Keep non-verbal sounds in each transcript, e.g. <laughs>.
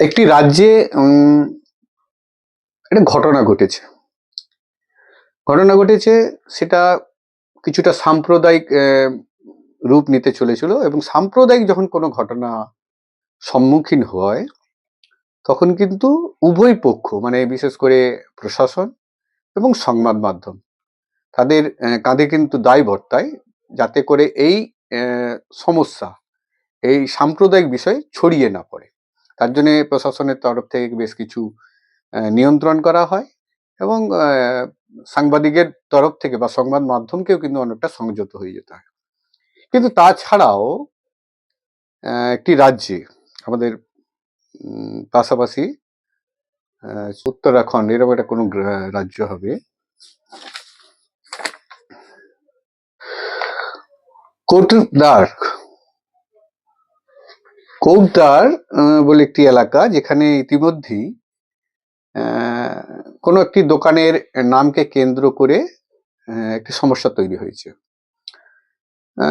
একটি রাজ্যে একটা ঘটনা ঘটেছে। ঘটনা ঘটেছে, সেটা কিছুটা সাম্প্রদায়িক রূপ নিতে চলেছিল এবং সাম্প্রদায়িক যখন কোনো ঘটনা সম্মুখীন হয়, তখন কিন্তু উভয় পক্ষ মানে বিশেষ করে প্রশাসন এবং সংবাদ মাধ্যম, তাদের কাঁধে কিন্তু দায় বর্তায় যাতে করে এই সমস্যা, এই সাম্প্রদায়িক বিষয় ছড়িয়ে না পড়ে। তার জন্য প্রশাসনের তরফ থেকে বেশ কিছু নিয়ন্ত্রণ করা হয় এবং সাংবাদিকের তরফ থেকে বা সংবাদ মাধ্যমকেও কিন্তু অনেকটা সংযত হয়ে যেতে হয়। কিন্তু তাছাড়াও একটি রাজ্যে আমাদের পাশাপাশি উত্তরাখণ্ড, এরকম একটা কোনো রাজ্য হবে। কোটদার কোটদার আহ, বলে একটি এলাকা যেখানে ইতিমধ্যেই কোনো একটি দোকানের নামকে কেন্দ্র করে একটি সমস্যা তৈরি হয়েছে।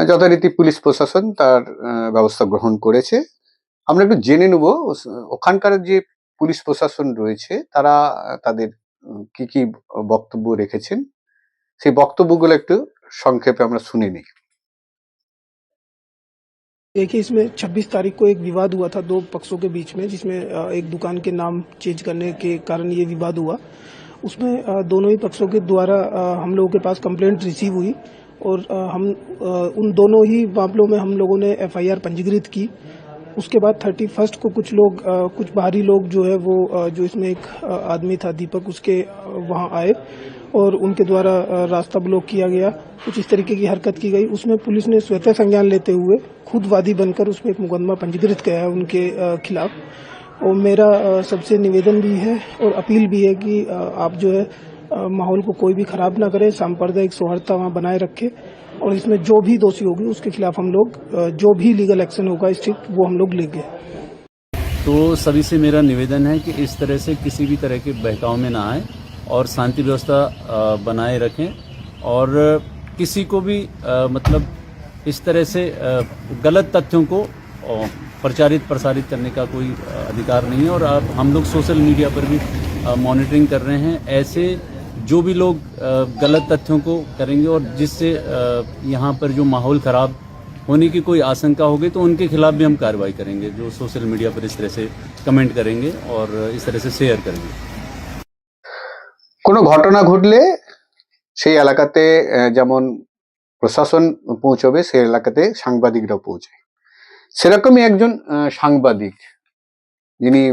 যথারীতি পুলিশ প্রশাসন তার ব্যবস্থা গ্রহণ করেছে। আমরা একটু জেনে নেব ওখানকার যে পুলিশ প্রশাসন রয়েছে তারা তাদের কি কি বক্তব্য রেখেছেন? সেই বক্তব্যগুলো একটু সংক্ষেপে আমরা শুনে নিই। देखिए इसमें 26 तारीख को एक विवाद हुआ था दो पक्षों के बीच में, जिसमें एक दुकान के नाम चेंज करने के कारण ये विवाद हुआ। उसमें दोनों ही पक्षों के द्वारा हम लोगों के पास कंप्लेंट रिसीव हुई और हम उन दोनों ही मामलों में हम लोगों ने एफआईआर पंजीकृत की। उसके बाद थर्टी फ़र्स्ट को कुछ लोग कुछ बाहरी लोग जो है वो जो इसमें एक आदमी था दीपक, उसके वहाँ आए। और उनके द्वारा रास्ता ब्लॉक किया गया। कुछ इस तरीके की हरकत की गई। उसमें पुलिस ने स्वतः संज्ञान लेते हुए खुद वादी बनकर उसमें एक मुकदमा पंजीकृत किया है उनके खिलाफ। और मेरा सबसे निवेदन भी है और अपील भी है कि आप जो है माहौल को कोई भी खराब ना करे। सांप्रदायिक सौहार्दता वहाँ बनाए रखे। और इसमें जो भी दोषी होगी, उसके खिलाफ हम लोग जो भी लीगल एक्शन होगा स्ट्रिक्ट वो हम लोग लेंगे। तो सभी से मेरा निवेदन है कि इस तरह से किसी भी तरह के बहकाव में ना आए। और शांति व्यवस्था बनाए रखें और किसी को भी मतलब इस तरह से गलत तथ्यों को प्रचारित प्रसारित करने का कोई अधिकार नहीं है और अब हम लोग सोशल मीडिया पर भी मॉनिटरिंग कर रहे हैं। ऐसे जो भी लोग गलत तथ्यों को करेंगे और जिससे यहाँ पर जो माहौल खराब होने की कोई आशंका होगी तो उनके खिलाफ भी हम कार्रवाई करेंगे, जो सोशल मीडिया पर इस तरह से कमेंट करेंगे और इस तरह से शेयर करेंगे। কোনো ঘটনা ঘটলে সেই এলাকাতে যেমন প্রশাসন পৌঁছবে, সেই এলাকাতে সাংবাদিকরাও পৌঁছায়। সেরকমই একজন সাংবাদিক, যিনি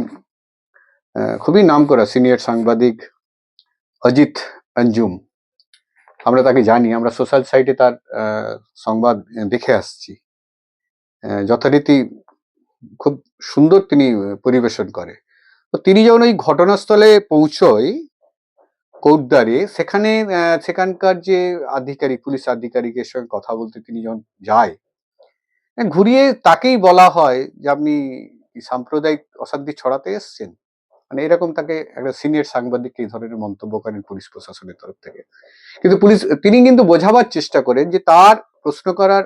খুবই নাম করা সিনিয়র সাংবাদিক অজিত অঞ্জুম আমরা তাকে জানি, আমরা সোশ্যাল সাইটে তার সংবাদ দেখে আসছি। যথারীতি খুব সুন্দর তিনি পরিবেশন করে। তো তিনি যখন ওই ঘটনাস্থলে পৌঁছয় কোটদারে সেখানে সেখানকার যে আধিকারিক, পুলিশ আধিকারিকের সঙ্গে কথা বলতে তিনি যখন যায় ঘুরিয়ে তাকেই বলা হয় যে আপনি সাম্প্রদায়িক অশান্তি ছড়াতে এসছেন? মানে এরকম তাকে একটা সিনিয়র সাংবাদিককে এই ধরনের মন্তব্য করেন পুলিশ প্রশাসনের তরফ থেকে। কিন্তু পুলিশ, তিনি কিন্তু বোঝাবার চেষ্টা করেন যে তার প্রশ্ন করার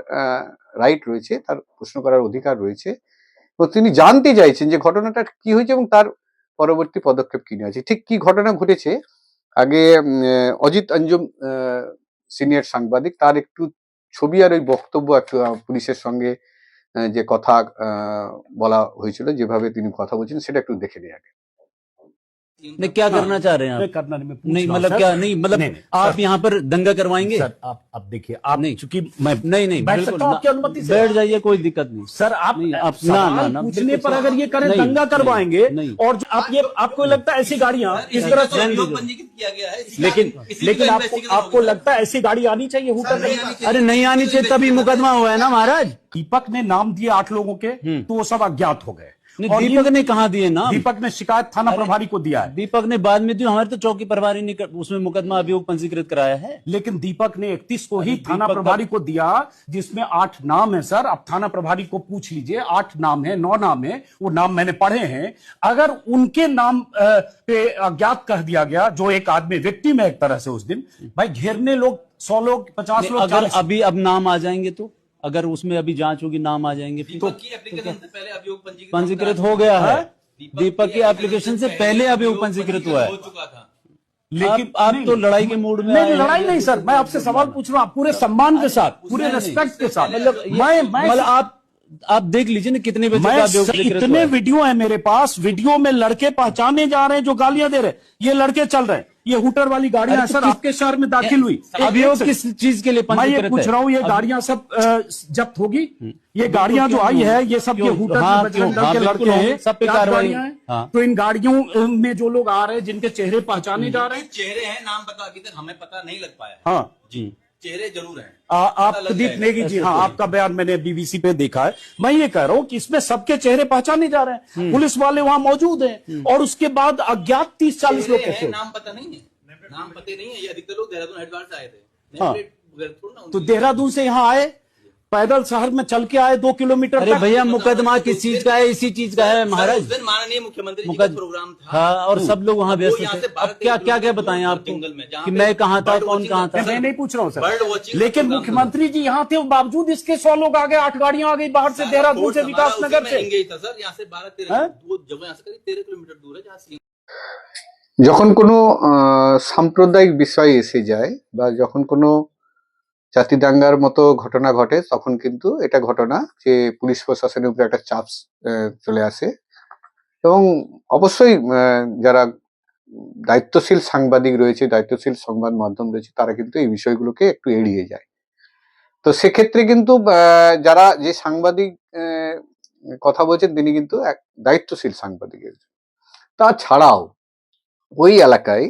রাইট রয়েছে, তার প্রশ্ন করার অধিকার রয়েছে। তো তিনি জানতে চাইছেন যে ঘটনাটা কি হয়েছে এবং তার পরবর্তী পদক্ষেপ কি নেওয়া ঠিক কি ঘটনা ঘটেছে আগে অজিত অঞ্জুম সিনিয়র সাংবাদিক, তার একটু ছবি আর ওই বক্তব্য একটু পুলিশের সঙ্গে যে কথা বলা হয়েছিল, যেভাবে তিনি কথা বলছেন, সেটা একটু দেখে নিই আগে। नहीं क्या हाँ, करना चाह रहे हैं आप? करना नहीं मैं नहीं मतलब क्या नहीं मतलब नहीं, नहीं, आप यहाँ पर दंगा करवाएँगे? सर आप अब देखिए आप नहीं। चूँकि मैं नहीं नहीं बैठ सकता हूँ आपकी अनुमति से। बैठ जाइए कोई दिक्कत नहीं। सर आप नहीं, आप- आप ना, ना, ना, पूछने पर अगर ये करें दंगा करवाएँगे नहीं। और आप ये आपको लगता है ऐसी गाड़ियाँ इस तरह से किया गया है लेकिन लेकिन आपको आपको लगता है ऐसी गाड़ी आनी चाहिए हूटर। अरे नहीं आनी चाहिए तभी मुकदमा हुआ है ना महाराज? दीपक ने नाम दिए आठ लोगों के हम्म। तो वो सब अज्ञात हो गए। और दीपक ने कहा दिए ना दीपक ने शिकायत थाना प्रभारी को दिया है। दीपक ने बाद में दी हमारे तो चौकी प्रभारी ने उसमें मुकदमा अभियोग पंजीकृत कराया है। लेकिन दीपक ने इकतीस को ही थाना प्रभारी को दिया जिसमें आठ नाम है सर। आप थाना प्रभारी को पूछ लीजिए आठ नाम है नौ नाम है वो नाम मैंने पढ़े हैं। अगर उनके नाम पे अज्ञात कह दिया गया जो एक आदमी व्यक्ति में एक तरह से उस दिन भाई घेरने लोग सौ लोग पचास लोग अगर अभी अब नाम आ जाएँगे तो? अगर उसमें अभी जाँच होगी नाम आ जाएँगे तो दीपक की एप्लीकेशन से पहले अभियोग पंजीकृत पंजीकृत हो गया है। दीपक की एप्लीकेशन से पहले अभी वो पंजीकृत हुआ है। हो चुका था। लेकिन आप तो लड़ाई के मूड में नहीं लड़ाई नहीं सर। मैं आपसे सवाल पूछ रहा हूँ पूरे सम्मान के साथ पूरे रिस्पेक्ट के साथ मतलब मैं मैं मतलब आप आप देख लीजिए ना कितने मैं अभियोग ज़िक्र इतने वीडियो है मेरे पास वीडियो में लड़के पहचाने जा रहे हैं जो गालियाँ दे रहे हैं। ये लड़के चल रहे हैं। ये हुटर वाली गाड़ियाँ तो सर आपके शहर में दाखिल हुई। अभी वो किस चीज़ के लिए मैं ये पूछ रहा हूँ ये गाड़ियाँ सब जब्त होगी? ये गाड़ियाँ जो आई है ये सब ये हुटर हाँ? दल हाँ, के लड़के हैं सब पे कार्रवाई। तो इन गाड़ियों में जो लोग आ रहे हैं जिनके चेहरे पहचाने जा रहे हैं। चेहरे हैं नाम पता अभी तक हमें पता नहीं लग पाया। हाँ। जी। चेहरे ज़रूर हैं। आ, आप प्रदीप नेगी जी हाँ आपका बयान मैंने बीबीसी पे देखा है। मैं ये कह रहा हूँ कि इसमें सबके चेहरे पहचाने जा रहे हम्म। हैं पुलिस वाले वहाँ मौजूद हैं। और उसके बाद अज्ञात तीस चालीस लोग कैसे नाम पता नहीं है। नाम पता नहीं है ये अधिकतर लोग देहरादून हेडवार से आए थे। हाँ। तो देहरादून से यहाँ आए पैदल शहर में चल के आए दो किलोमीटर अरे तक। भैया मुकदमा किस चीज का है इसी चीज का है सर, महाराज उस दिन माननीय मुख्यमंत्री जी का मुकद- प्रोग्राम था हाँ और सब लोग वहाँ वो व्यस्त यहाँ थे से अब बारह क्या तेरह क्या क्या किलोमीटर बताएं दूर आपको जंगल में, जहाँ कि पे मैं कहाँ था bird कौन watching कहाँ होता था है। मैं नहीं पूछ रहा हूँ Bird सर watching का लेकिन प्रोग्राम मुख्यमंत्री जी यहाँ थे बावजूद इसके सौ लोग आ गए आठ गाड़ियां आ गई बाहर से देहरादून से विकास नगर से एंगेज था सर यहाँ से बारह तेरह हैं? वो जगह यहाँ से करीब तेरह किलोमीटर दूर है जहाँ से যখন কোনো আহ, সাম্প্রদায়িক বিষয় এসে যায় বা যখন কোনো জাতি দাঙ্গার মতো ঘটনা ঘটে, তখন কিন্তু এটা ঘটনা যে পুলিশ প্রশাসনের উপরে একটা চাপ চলে আসে। এবং অবশ্যই যারা দায়িত্বশীল সাংবাদিক রয়েছে, দায়িত্বশীল সংবাদ মাধ্যম রয়েছে, তারা কিন্তু এই বিষয়গুলোকে একটু এড়িয়ে যায়। তো সেক্ষেত্রে কিন্তু যারা যে সাংবাদিক কথা বলছেন, তিনি কিন্তু এক দায়িত্বশীল সাংবাদিক। তাছাড়াও ওই এলাকায়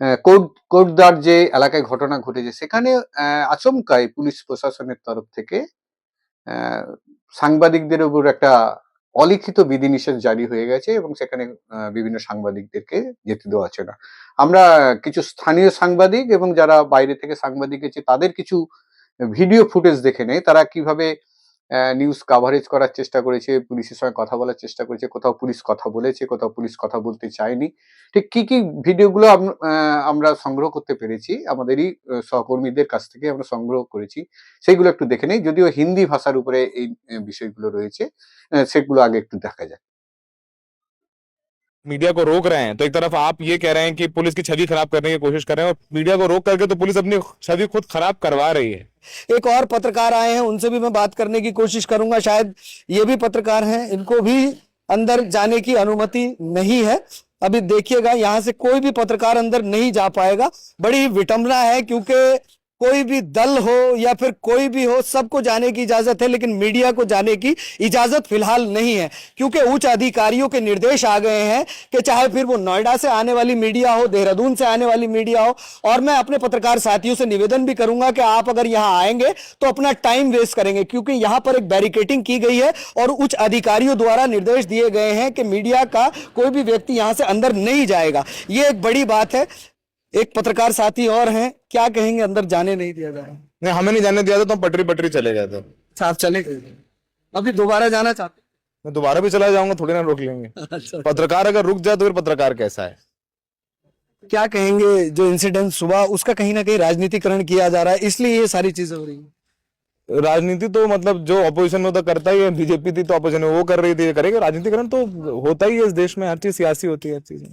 আহ, কোট কোটদার যে এলাকায় ঘটনা ঘটেছে সেখানে আহ, আচমকাই পুলিশ প্রশাসনের তরফ থেকে সাংবাদিকদের উপর একটা অলিখিত বিধিনিষেধ জারি হয়ে গেছে এবং সেখানে বিভিন্ন সাংবাদিকদেরকে যেতে দেওয়া হচ্ছে না। আমরা কিছু স্থানীয় সাংবাদিক এবং যারা বাইরে থেকে সাংবাদিক এসেছে তাদের কিছু ভিডিও ফুটেজ দেখে নেই তারা কীভাবে নিউজ কাভারেজ করার চেষ্টা করেছে, পুলিশের সঙ্গে কথা বলার চেষ্টা করেছে, কোথাও পুলিশ কথা বলেছে, কোথাও পুলিশ কথা বলতে চায়নি। ঠিক কি কি ভিডিওগুলো আমরা সংগ্রহ করতে পেরেছি, আমাদেরই সহকর্মীদের কাছ থেকে আমরা সংগ্রহ করেছি, সেইগুলো একটু দেখে নেই, যদিও হিন্দি ভাষার উপরে এই বিষয়গুলো রয়েছে সেগুলো আগে একটু দেখা যাক। मीडिया को रोक रहे हैं। तो एक तरफ़ आप ये कह रहे हैं कि पुलिस की छवि खराब करने की कोशिश कर रहे हैं और मीडिया को रोक करके तो पुलिस अपनी छवि खुद खराब करवा रही है। एक और पत्रकार आए हैं, उनसे भी मैं बात करने की कोशिश करूँगा। शायद ये भी पत्रकार हैं, इनको भी अंदर जाने की अनुमति नहीं है। अभी देखिएगा, यहाँ से कोई भी पत्रकार अंदर नहीं जा पाएगा। बड़ी विटंबना है, क्योंकि कोई भी दल हो या फिर कोई भी हो, सबको जाने की इजाज़त है, लेकिन मीडिया को जाने की इजाज़त फ़िलहाल नहीं है। क्योंकि उच्च अधिकारियों के निर्देश आ गए हैं कि चाहे फिर वो नोएडा से आने वाली मीडिया हो, देहरादून से आने वाली मीडिया हो, और मैं अपने पत्रकार साथियों से निवेदन भी करूँगा कि आप अगर यहाँ आएँगे तो अपना टाइम वेस्ट करेंगे, क्योंकि यहाँ पर एक बैरिकेटिंग की गई है, और उच्च अधिकारियों द्वारा निर्देश दिए गए हैं कि मीडिया का कोई भी व्यक्ति यहाँ से अंदर नहीं जाएगा। ये एक बड़ी बात है। एक पत्रकार साथी और हैं क्या कहेंगे? अंदर जाने नहीं दिया जा रहा नहीं हमें नहीं जाने दिया था तो हम पटरी पटरी चले गए थे। अच्छा आप चले गए। अभी दोबारा जाना चाहते मैं दोबारा भी चला जाऊँगा थोड़ी ना रोक लेंगे। <laughs> अच्छा पत्रकार अगर रुक जाए तो फिर पत्रकार कैसा है? क्या कहेंगे जो इंसिडेंट सुबह उसका कहीं ना कहीं राजनीतिकरण किया जा रहा है इसलिए ये सारी चीज़ें हो रही है। राजनीति तो मतलब जो ऑपोजिशन में तो करता ही है बीजेपी थी तो ऑपोजिशन में वो कर रही थी करेगी। राजनीतिकरण तो होता ही है इस देश में हर चीज़ सियासी होती है हर चीज़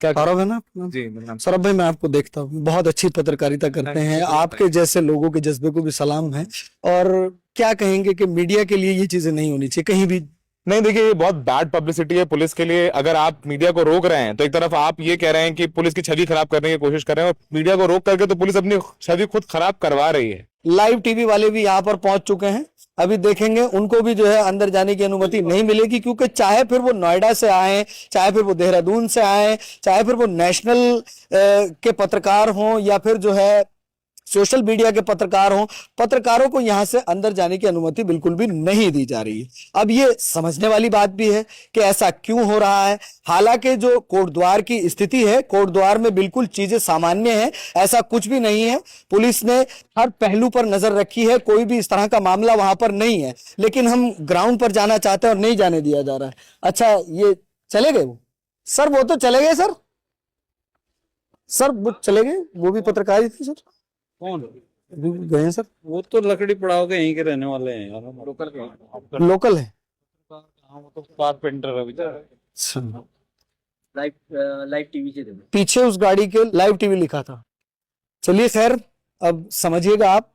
क्या सौरभ है ना जी सौरभ भाई मैं आपको देखता हूँ। बहुत अच्छी पत्रकारिता करते हैं। आपके जैसे लोगों के जज्बे को भी सलाम है। और क्या कहेंगे कि मीडिया के लिए ये चीज़ें नहीं होनी चाहिए। कहीं भी नहीं, देखिए, ये बहुत बैड पब्लिसिटी है पुलिस के लिए। अगर आप मीडिया को रोक रहे हैं तो एक तरफ़ आप ये कह रहे हैं कि पुलिस की छवि खराब करने की कोशिश कर रहे हैं और मीडिया को रोक करके तो पुलिस अपनी छवि खुद खराब करवा रही है। लाइव टीवी वाले भी यहाँ पर पहुँच चुके हैं। अभी देखेंगे, उनको भी जो है अंदर जाने की अनुमति नहीं मिलेगी, क्योंकि चाहे फिर वो नोएडा से आए, चाहे फिर वो देहरादून से आए, चाहे फिर वो नेशनल के पत्रकार हों या फिर जो है सोशल मीडिया के पत्रकार हों, पत्रकारों को यहाँ से अंदर जाने की अनुमति बिल्कुल भी नहीं दी जा रही है। अब ये समझने वाली बात भी है कि ऐसा क्यों हो रहा है। हालाँकि जो कोटद्वार की स्थिति है, कोटद्वार में बिल्कुल चीज़ें सामान्य है, ऐसा कुछ भी नहीं है। पुलिस ने हर पहलू पर नज़र रखी है, कोई भी इस तरह का मामला वहाँ पर नहीं है। लेकिन हम ग्राउंड पर जाना चाहते हैं और नहीं जाने दिया जा रहा है। अच्छा ये चले गए वो? सर, वो तो चले गए, सर। सर, वो चले गए? वो भी पत्रकार थे, सर। कौन? गए हैं सर? वो तो लकड़ी पड़ाव के यहीं के रहने वाले हैं यार। लोकल के लोकल है? लाइव लाइव टीवी से देबो पीछे उस गाड़ी के लाइव टीवी लिखा था। चलिए खैर अब समझिएगा आप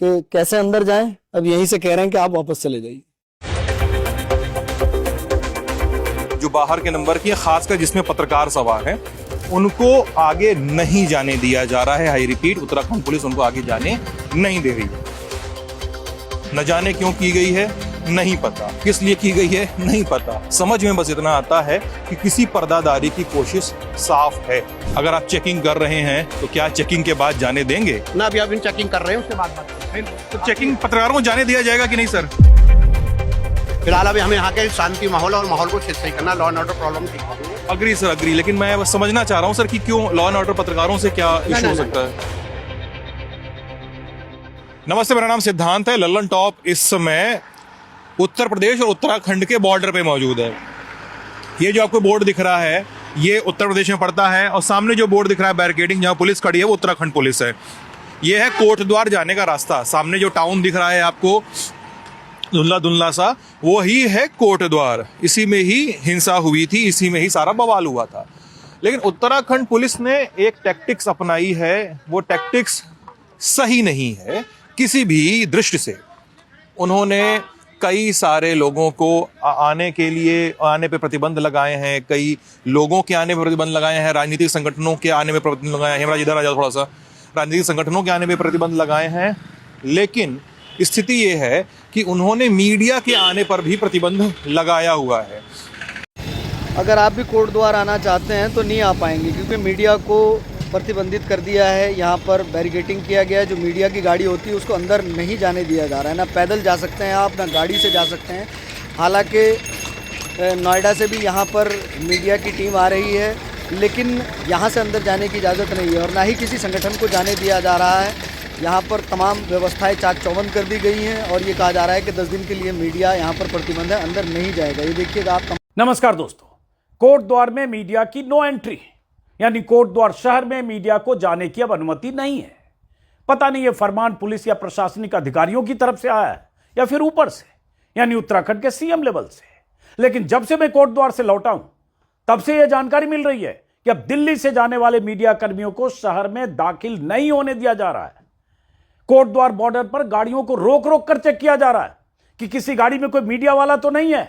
कि कैसे अंदर जाएँ। अब यहीं से कह रहे हैं कि आप वापस चले जाइए। जो बाहर के नंबर की है खासकर जिसमें पत्रकार सवार हैं उनको आगे नहीं जाने दिया जा रहा है आई रिपीट उत्तराखंड पुलिस उनको आगे जाने नहीं दे रही। न जाने क्यों की गई है? नहीं पता। किस लिए की गई है? नहीं पता। समझ में बस इतना आता है कि किसी पर्दादारी की कोशिश साफ़ है। अगर आप चेकिंग कर रहे हैं तो क्या चेकिंग के बाद जाने देंगे? ना अभी अभी चेकिंग कर रहे हैं उसके बाद। तो चेकिंग पत्रकारों को जाने दिया जाएगा कि नहीं सर? फ़िलहाल अभी हमें यहाँ के शांति माहौल और माहौल को ठीक सही करना लॉ एंड ऑर्डर प्रॉब्लम ठीक अग्री सर अग्री लेकिन मैं बस समझना चाह रहा हूँ सर कि क्यों लॉ एंड ऑर्डर पत्रकारों से क्या इशू हो सकता है नमस्ते मेरा नाम सिद्धांत है लल्लन टॉप इस समय उत्तर प्रदेश और उत्तराखंड के बॉर्डर पे मौजूद है ये जो आपको बोर्ड दिख रहा है ये उत्तर प्रदेश में पड़ता है और सामने जो बोर्ड दिख रहा है बैरिकेडिंग जहाँ पुलिस खड़ी है वो उत्तराखंड पुलिस है ये है कोटद्वार जाने का रास्ता सामने जो टाउन दिख रहा है आपको धुंधला धुंधला सा वो ही है कोटद्वार इसी में ही हिंसा हुई थी, इसी में ही सारा बवाल हुआ था। लेकिन उत्तराखंड पुलिस ने एक टैक्टिक्स अपनाई है, वो टैक्टिक्स सही नहीं है, किसी भी दृष्टि से। उन्होंने कई सारे लोगों को आने के लिए, आने पे प्रतिबंध लगाए हैं, कई लोगों के आने पे प्रतिबंध लगाए हैं, राजनीतिक संगठनों के आने पे प्रतिबंध लगाए हैं हेमराज इधर आ जाओ थोड़ा सा, राजनीतिक संगठनों के आने पे प्रतिबंध लगाए हैं, लेकिन स्थिति ये है कि उन्होंने मीडिया के आने पर भी प्रतिबंध लगाया हुआ है। अगर आप भी कोर्ट द्वार आना चाहते हैं तो नहीं आ पाएँगे, क्योंकि मीडिया को प्रतिबंधित कर दिया है। यहाँ पर बैरिकेटिंग किया गया है, जो मीडिया की गाड़ी होती है, उसको अंदर नहीं जाने दिया जा रहा है। ना पैदल जा सकते हैं आप, ना गाड़ी से जा सकते हैं। हालाँकि नोएडा से भी यहाँ पर मीडिया की टीम आ रही है, लेकिन यहाँ से अंदर जाने की इजाज़त नहीं है और ना ही किसी संगठन को जाने दिया जा रहा है। यहाँ पर तमाम व्यवस्थाएँ चाक चौबंद कर दी गई हैं और ये कहा जा रहा है कि दस दिन के लिए मीडिया यहाँ पर प्रतिबंध है, अंदर नहीं जाएगा। ये देखिएगा आप नमस्कार दोस्तों कोट द्वार में मीडिया की नो एंट्री, यानी कोट द्वार शहर में मीडिया को जाने की अब अनुमति नहीं है। पता नहीं ये फरमान पुलिस या प्रशासनिक अधिकारियों की तरफ़ से आया है या फिर ऊपर से, यानी उत्तराखंड के सीएम लेवल से। लेकिन जब से मैं कोट द्वार से लौटा हूँ, तब से यह जानकारी मिल रही है कि अब दिल्ली से जाने वाले मीडिया कर्मियों को शहर में दाखिल नहीं होने दिया जा रहा है। कोट द्वार बॉर्डर पर गाड़ियों को रोक रोक कर चेक किया जा रहा है कि किसी गाड़ी में कोई मीडिया वाला तो नहीं है।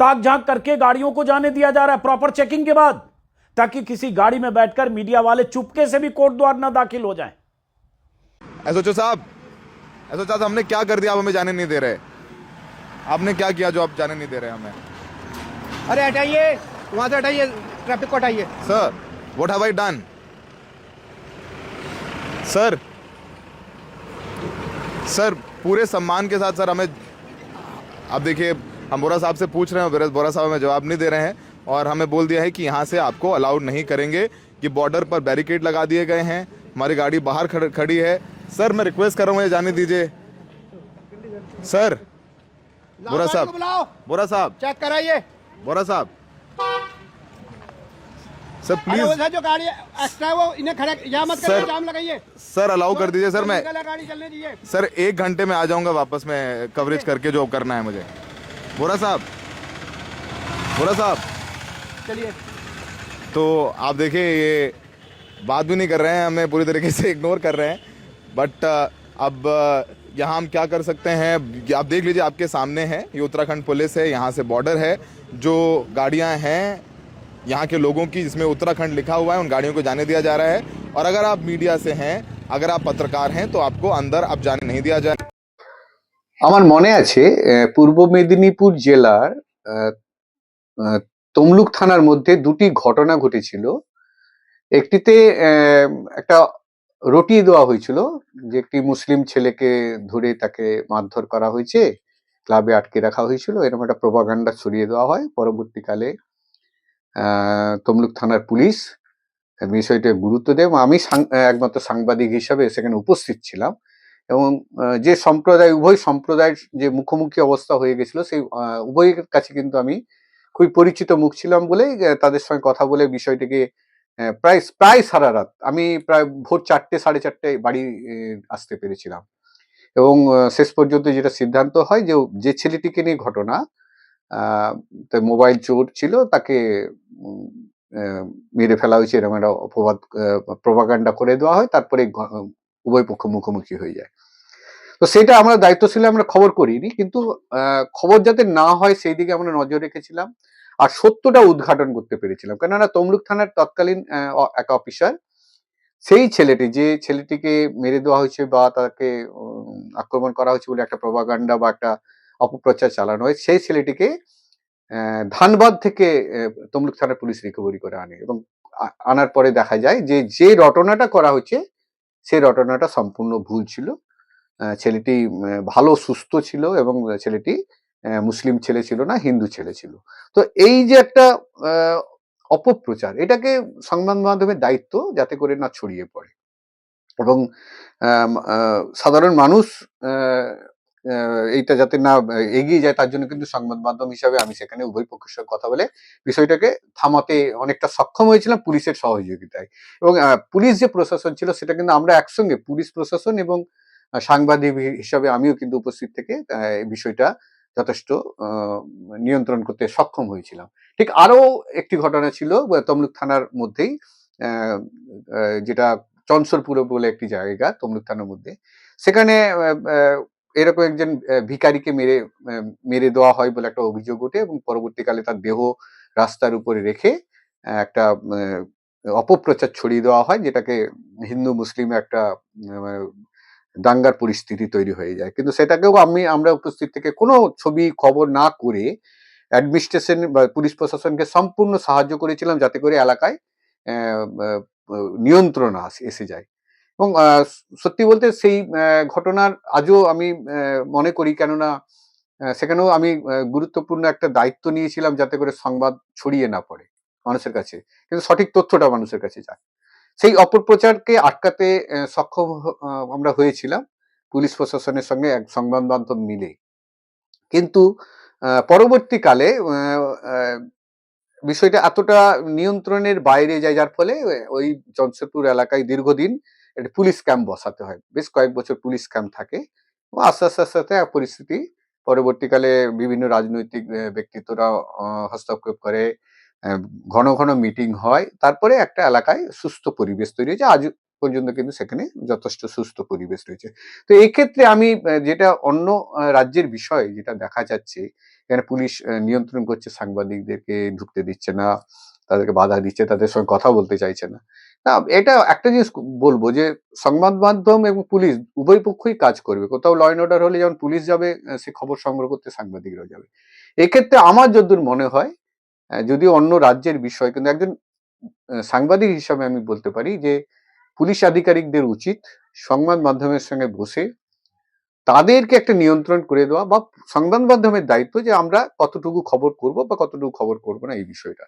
ताक झाँक करके गाड़ियों को जाने दिया जा रहा है प्रॉपर चेकिंग के बाद ताकि किसी गाड़ी में बैठकर मीडिया वाले चुपके से भी कोर्ट द्वार न दाखिल हो जाए। एसओचओ साहब एसओ साहब हमने क्या कर दिया? आप हमें जाने नहीं दे रहे। आपने क्या किया जो आप जाने नहीं दे रहे हमें? अरे हटाइए वहाँ से हटाइए ट्रैफ़िक को हटाइए। Sir what have I done sir sir पूरे सम्मान के साथ सर हमें अब देखिए हम बोरा साहब से पूछ रहे हैं बोरा- बोरा साहब हमें जवाब नहीं दे रहे हैं और हमें बोल दिया है कि यहाँ से आपको अलाउड नहीं करेंगे कि बॉर्डर पर बैरिकेड लगा दिए गए हैं हमारी गाड़ी बाहर खड़- खड़ी है। सर मैं रिक्वेस्ट कर रहा हूँ जाने दीजिए। सर बोरा साहब बोरा साहब चेक कराइए। बोरा साहब सर प्लीज़ सर जो गाड़ी एक्स्ट्रा वो इन्हें खड़ा यहाँ मत सर- जाम लगाइए। सर अलाउ कर दीजिए सर मैं गाड़ी चलने दीजिए। सर एक घंटे में आ जाऊँगा वापस में कवरेज करके जो करना है मुझे। बोरा साहब। बोरा साहब। चलिए। तो आप देखिए ये बात भी नहीं कर रहे हैं हमें पूरी तरीके से इग्नोर कर रहे हैं। बट अब यहाँ हम क्या कर सकते हैं आप देख लीजिए आपके सामने है ये उत्तराखंड पुलिस है यहाँ से बॉर्डर है। जो गाड़ियाँ हैं यहाँ के लोगों की जिसमें उत्तराखंड लिखा हुआ है उन गाड़ियों को जाने दिया जा रहा है और अगर आप मीडिया से हैं अगर आप पत्रकार हैं तो आपको अंदर अब जाने नहीं दिया जाए আমার মনে আছে আহ, পূর্ব মেদিনীপুর জেলার আহ, আহ, তমলুক থানার মধ্যে দুটি ঘটনা ঘটেছিল একটিতে আহ, একটা রটিয়ে দেওয়া হয়েছিল যে একটি মুসলিম ছেলেকে ধরে তাকে মারধর করা হয়েছে ক্লাবে আটকে রাখা হয়েছিল এরকম একটা প্রপাগান্ডা ছড়িয়ে দেওয়া হয় পরবর্তীকালে আহ, তমলুক থানার পুলিশ। বিষয়টা গুরুত্ব দেয় এবং আমি একমাত্র সাংবাদিক হিসাবে সেখানে উপস্থিত ছিলাম এবং যে সম্প্রদায়, উভয় সম্প্রদায়ের যে মুখোমুখি অবস্থা হয়ে গেছিল, সেই উভয়ের কাছে কিন্তু আমি খুবই পরিচিত মুখ ছিলাম বলেই তাদের সঙ্গে কথা বলে বিষয়টিকে প্রায় প্রায় সারা রাত, আমি প্রায় ভোর চারটে, সাড়ে চারটে বাড়ি আসতে পেরেছিলাম। এবং শেষ পর্যন্ত যেটা সিদ্ধান্ত হয় যে যে ছেলেটিকে নিয়ে ঘটনা মোবাইল চোর ছিল, তাকে মেরে ফেলা হয়েছে, এরকম একটা অপবাদ প্রভাকাণ্ডা করে দেওয়া হয়, তারপরে উভয় পক্ষ মুখোমুখি হয়ে যায়। তো সেটা আমরা দায়িত্ব ছিল আমরা খবর করিনি, কিন্তু খবর যাতে না হয় সেই দিকে আমরা নজর রেখেছিলাম, আর সত্যটা উদ্ঘাটন করতে পেরেছিলাম। কেননা তমলুক থানার তৎকালীন এক অফিসার, সেই ছেলেটি, যে ছেলেটিকে মেরে দেওয়া হয়েছে বা তাকে আক্রমণ করা হয়েছে বলে একটা প্রভাকাণ্ডা বা একটা অপপ্রচার চালানো হয়, সেই ছেলেটিকে ধানবাদ থেকে তমলুক থানার পুলিশ রিকভারি করে আনে এবং আনার পরে দেখা যায় যে যে রটনাটা করা হয়েছে সেই রটনাটা সম্পূর্ণ ভুল ছিল। ছেলেটি ভালো, সুস্থ ছিল এবং ছেলেটি মুসলিম ছেলে ছিল না, হিন্দু ছেলে ছিল। তো এই যে একটা অপপ্রচার, এটাকে সংবাদ মাধ্যমের দায়িত্ব যাতে করে না ছড়িয়ে পড়ে এবং সাধারণ মানুষ এইটা যাতে না এগিয়ে যায়, তার জন্য কিন্তু সংবাদ মাধ্যম হিসাবে আমি সেখানে উভয় পক্ষের সঙ্গে কথা বলে বিষয়টাকে থামাতে অনেকটা সক্ষম হয়েছিলাম পুলিশের সহযোগিতায়। এবং পুলিশ যে প্রশাসন ছিল, সেটা কিন্তু আমরা একসঙ্গে, পুলিশ প্রশাসন এবং সাংবাদিক হিসাবে আমিও কিন্তু উপস্থিত থেকে এই বিষয়টা যথেষ্ট নিয়ন্ত্রণ করতে সক্ষম হয়েছিলাম। ঠিক আরও একটি ঘটনা ছিল তমলুক থানার মধ্যেই যেটা চনসরপুর বলে একটি জায়গা, তমলুক থানার মধ্যে। সেখানে এরকম একজন আহ, ভিখারিকে মেরে মেরে দেওয়া হয় বলে একটা অভিযোগ ওঠে এবং পরবর্তীকালে তার দেহ রাস্তার উপরে রেখে একটা অপপ্রচার ছড়িয়ে দেওয়া হয় যেটাকে হিন্দু মুসলিম একটা দাঙ্গার পরিস্থিতি তৈরি হয়ে যায়। কিন্তু সেটাকেও আমি আমরা উপস্থিত থেকে কোনো ছবি খবর না করে অ্যাডমিনিস্ট্রেশন বা পুলিশ প্রশাসনকে সম্পূর্ণ সাহায্য করেছিলাম যাতে করে এলাকায় নিয়ন্ত্রণ আসে এসে যায়। এবং সত্যি বলতে সেই ঘটনার আজও আমি মনে করি। কেননা সেখানেও আমি গুরুত্বপূর্ণ একটা দায়িত্ব নিয়েছিলাম যাতে করে সংবাদ ছড়িয়ে না পড়ে মানুষের কাছে। কিন্তু সঠিক তথ্যটা মানুষের কাছে যায়। সেই অপপ্রচারকে আটকাতে সক্ষম আমরা হয়েছিলাম। পুলিশ প্রশাসনের সঙ্গে এক সংবাদ মাধ্যম মিলে। কিন্তু পরবর্তীকালে বিষয়টা এতটা নিয়ন্ত্রণের বাইরে যায় যার ফলে, ওই জমশেদপুর এলাকায় দীর্ঘদিন একটা পুলিশ ক্যাম্প বসাতে হয়। বেশ কয়েক বছর পুলিশ ক্যাম্প থাকে। এবং আস্তে আস্তে আস্তে আস্তে পরিস্থিতি পরবর্তীকালে বিভিন্ন রাজনৈতিক ব্যক্তিত্বরা হস্তক্ষেপ করে ঘন ঘন মিটিং হয়। তারপরে একটা এলাকায় সুস্থ পরিবেশ তৈরি হয়েছে। আজ পর্যন্ত কিন্তু সেখানে যথেষ্ট সুস্থ পরিবেশ রয়েছে। তো এই ক্ষেত্রে আমি যেটা অন্য রাজ্যের বিষয় যেটা দেখা যাচ্ছে, এখানে পুলিশ নিয়ন্ত্রণ করছে, সাংবাদিকদেরকে ঢুকতে দিচ্ছে না, তাদেরকে বাধা দিচ্ছে, তাদের সঙ্গে কথা বলতে চাইছে না। না, এটা একটা জিনিস বলব যে সংবাদ মাধ্যম এবং পুলিশ উভয় পক্ষই কাজ করবে। কোথাও ল অ্যান্ড অর্ডার হলে যেমন পুলিশ যাবে সে খবর সংগ্রহ করতে সাংবাদিকরাও যাবে। এক্ষেত্রে আমার যদ্দূর মনে হয় যদিও অন্য রাজ্যের বিষয়, কিন্তু একজন সাংবাদিক হিসাবে আমি বলতে পারি যে পুলিশ আধিকারিকদের উচিত সংবাদ মাধ্যমের সঙ্গে বসে তাদেরকে একটা নিয়ন্ত্রণ করে দেওয়া বা সংবাদ মাধ্যমের দায়িত্ব যে আমরা কতটুকু খবর করব বা কতটুকু খবর করব না এই বিষয়টা।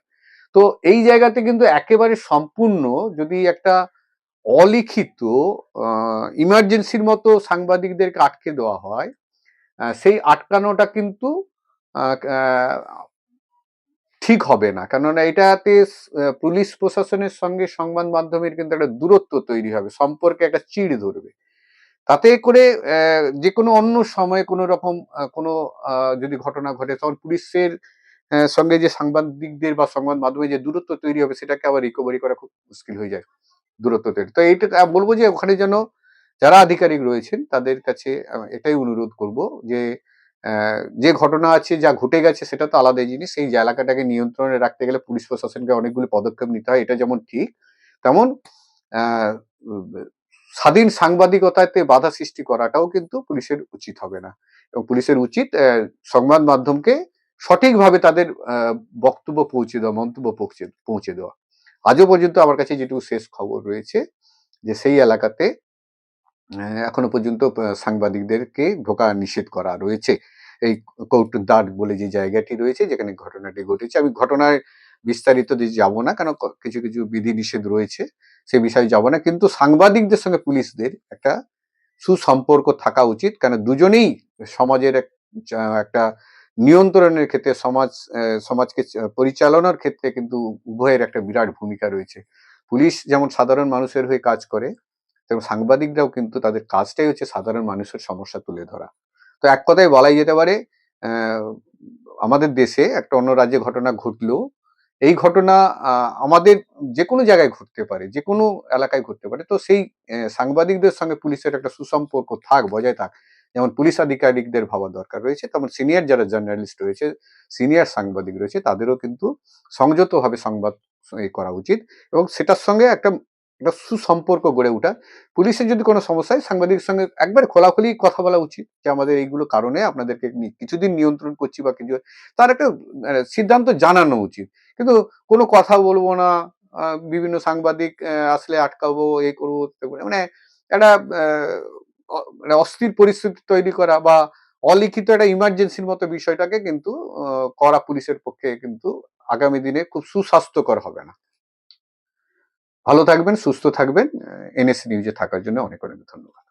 তো এই জায়গাতে কিন্তু একেবারে সম্পূর্ণ যদি একটা অলিখিত ইমার্জেন্সির মতো সাংবাদিকদেরকে আটকে দেওয়া হয় সেই আটকানোটা কিন্তু ঠিক হবে না। কেননা এটাতে পুলিশ প্রশাসনের সঙ্গে সংবাদ মাধ্যমের কিন্তু একটা দূরত্ব তৈরি হবে, সম্পর্কে একটা চিড় ধরবে। তাতে করে যে কোনো অন্য সময়ে কোনো রকম কোনো যদি ঘটনা ঘটে, তখন পুলিশের সঙ্গে যে সাংবাদিকদের বা সংবাদ মাধ্যমে যে দূরত্ব তৈরি হবে, সেটাকে আবার রিকভারি করা খুব মুশকিল হয়ে যায়, দূরত্ব তৈরি। তো এইটা বলব যে ওখানে যেন যারা আধিকারিক রয়েছেন, তাদের কাছে এটাই অনুরোধ করব যে যে ঘটনা আছে, যা ঘটে গেছে, সেটা তো আলাদা জিনিস। সেই এলাকাটাকে নিয়ন্ত্রণে রাখতে গেলে পুলিশ প্রশাসনকে অনেকগুলো পদক্ষেপ নিতে হয়, এটা যেমন ঠিক, তেমন স্বাধীন সাংবাদিকতাতে বাধা সৃষ্টি করাটাও কিন্তু পুলিশের উচিত হবে না। এবং পুলিশের উচিত সংবাদ মাধ্যমকে সঠিকভাবে তাদের বক্তব্য পৌঁছে দেওয়া, মন্তব্য পৌঁছে পৌঁছে দেওয়া। আজও পর্যন্ত আমার কাছে যেটুকু শেষ খবর রয়েছে, যে সেই এলাকাতে এখনও পর্যন্ত সাংবাদিকদেরকে ঢোকা নিষেধ করা রয়েছে। এই কৌটুদ্বার বলে যে জায়গাটি রয়েছে, যেখানে ঘটনাটি ঘটেছে, আমি ঘটনায় বিস্তারিত যাব না কারণ ক- কিছু কিছু বিধি নিষেধ রয়েছে, সে বিষয়ে যাব না, কিন্তু সাংবাদিকদের সঙ্গে পুলিশদের একটা সুসম্পর্ক থাকা উচিত কারণ দুজনেই সমাজের এক- একটা নিয়ন্ত্রণের ক্ষেত্রে সমাজ সমাজকে পরিচালনার ক্ষেত্রে কিন্তু উভয়ের একটা বিরাট ভূমিকা রয়েছে। পুলিশ যেমন সাধারণ মানুষের হয়ে কাজ করে, তেমন সাংবাদিকরাও কিন্তু তাদের কাজটাই হচ্ছে সাধারণ মানুষের সমস্যা তুলে ধরা। তো এক কথায় বলাই যেতে পারে আমাদের দেশে একটা অন্য রাজ্যে ঘটনা ঘটলেও এই ঘটনা আমাদের যে কোনো জায়গায় ঘটতে পারে যে কোনো এলাকায় ঘটতে পারে। তো সেই সাংবাদিকদের সঙ্গে পুলিশের একটা সুসম্পর্ক থাক, বজায় থাক যেমন পুলিশ আধিকারিকদের ভাবা দরকার রয়েছে, তেমন সিনিয়র যারা জার্নালিস্ট রয়েছে সিনিয়র সাংবাদিক রয়েছে, তাদেরও কিন্তু সংযতভাবে সংবাদ করা উচিত এবং সেটার সঙ্গে একটা একটা সুসম্পর্ক গড়ে ওঠা। পুলিশের যদি কোনো সমস্যা হয় সাংবাদিকের সঙ্গে একবার খোলাখুলি কথা বলা উচিত যে আমাদের এইগুলো কারণে আপনাদেরকে কিছুদিন নিয়ন্ত্রণ করছি বা কিছু, তার একটা সিদ্ধান্ত জানানো উচিত। কিন্তু কোনো কথা বলব না বিভিন্ন সাংবাদিক আসলে আটকাবো, এ করব মানে একটা মানে অস্থির পরিস্থিতি তৈরি করা বা অলিখিত একটা ইমার্জেন্সির মতো বিষয়টাকে কিন্তু করা পুলিশের পক্ষে কিন্তু আগামী দিনে খুব সুস্বাস্থ্যকর হবে না। ভালো থাকবেন, সুস্থ থাকবেন এনএসি নিউজে থাকার জন্য অনেক অনেক ধন্যবাদ।